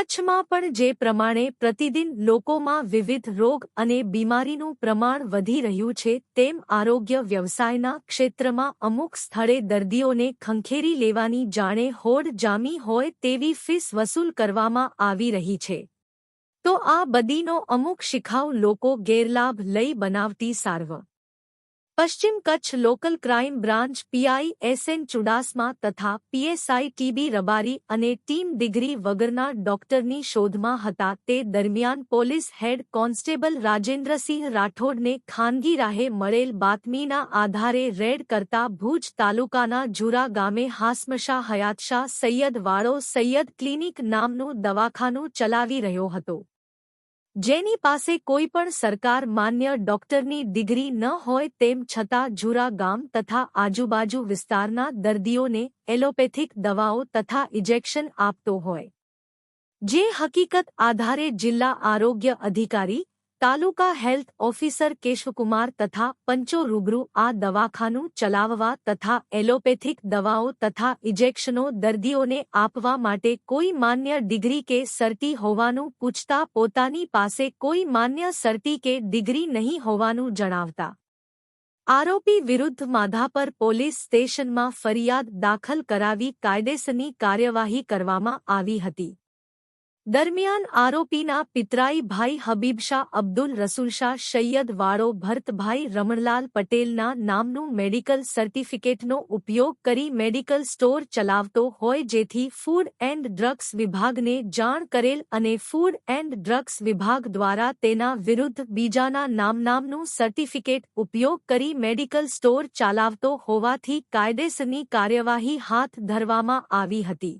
કચ્છમાં પણ જે પ્રમાણે પ્રતિદિન લોકોમાં વિવિધ રોગ અને બીમારીનું પ્રમાણ વધી રહ્યું છે, તેમ આરોગ્ય વ્યવસાયના ક્ષેત્રમાં અમુક સ્થળે દર્દીઓને ખંખેરી લેવાની જાણે હોડ જામી હોય તેવી ફીસ વસૂલ કરવામાં આવી રહી છે. તો આ બદીનો અમુક શિખાઉ લોકો ગેરલાભ લઈ બનાવતી સારવ પશ્ચિમ Kutch local crime branch PI SN Chudasama તથા પીએસઆઈ ટીબી રબારી અને ટીમ ડિગ્રી વગરના ડોક્ટરની શોધમાં હતા તે દરમિયાન પોલીસ હેડ કોન્સ્ટેબલ રાજેન્દ્રસિંહ રાઠોડને ખાનગી રાહે મળેલ બાતમીના આધારે રેડ કરતા ભુજ તાલુકાના જુરા ગામે હાસમશા હયાતશાહ સૈયદ વાળો સૈયદ ક્લિનિક નામનું દવાખાનું ચલાવી રહ્યો હતો. જેની પાસે કોઈ પણ સરકાર માન્ય ડોક્ટરની ડિગ્રી ન હોય તેમ છતાં જુરા ગામ તથા આજુબાજુ વિસ્તારના દર્દીઓને એલોપેથિક દવાઓ તથા ઇજેક્શન આપતો હોય. જે હકીકત આધારે જિલ્લા આરોગ્ય અધિકારી તાલુકા હેલ્થ ઓફિસર કેશવકુમાર તથા પંચો રૂબરૂ આ દવાખાનું ચલાવવા તથા એલોપેથિક દવાઓ તથા ઇજેક્શનો દર્દીઓને આપવા માટે કોઈ માન્ય ડિગ્રી કે સર્ટી હોવાનું પૂછતા પોતાની પાસે કોઈ માન્ય સર્ટી કે ડિગ્રી નહીં હોવાનું જણાવતા. આરોપી વિરુદ્ધ માધાપર પોલીસ સ્ટેશનમાં ફરિયાદ દાખલ કરાવી કાયદેસરની કાર્યવાહી કરવામાં આવી હતી. દરમિયાન આરોપીના પિતરાઈ ભાઈ હબીબશાહ અબ્દુલ રસુલશાહ સૈયદ વાળો ભરતભાઈ રમણલાલ પટેલના નામનું મેડિકલ સર્ટિફિકેટનો ઉપયોગ કરી મેડિકલ સ્ટોર ચલાવતો હોય જેથી ફૂડ એન્ડ ડ્રગ્સ વિભાગને જાણ કરેલ અને ફૂડ એન્ડ ડ્રગ્સ વિભાગ દ્વારા તેના વિરુદ્ધ બીજાના નામનામનું સર્ટિફિકેટ ઉપયોગ કરી મેડિકલ સ્ટોર ચલાવતો હોવાથી કાયદેસરની કાર્યવાહી હાથ ધરવામાં આવી હતી.